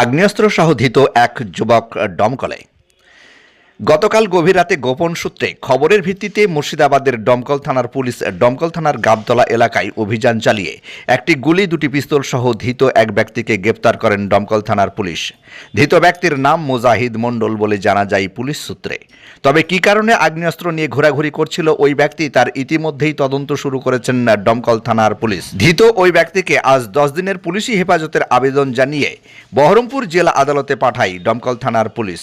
আগ্নেয়াস্ত্র সহ ধৃত এক যুবক দমকলে। গতকাল গভীর রাতে গোপন সূত্রে খবরের ভিত্তিতে মুর্শিদাবাদের ডমকল থানার পুলিশ ডমকল থানার গাবতলা এলাকায় অভিযান চালিয়ে একটি গুলি, দুটি পিস্তল সহ ধৃত এক ব্যক্তিকে গ্রেপ্তার করেন ডমকল থানার পুলিশ। ধৃত ব্যক্তির নাম মোজাহিদ মণ্ডল বলে জানা যায় পুলিশ সূত্রে। তবে কি কারণে আগ্নেয়াস্ত্র নিয়ে ঘোরাঘুরি করছিল ওই ব্যক্তি, তার ইতিমধ্যেই তদন্ত শুরু করেছেন ডমকল থানার পুলিশ। ধৃত ওই ব্যক্তিকে আজ দশ দিনের পুলিশি হেফাজতের আবেদন জানিয়ে বহরমপুর জেলা আদালতে পাঠায় ডমকল থানার পুলিশ।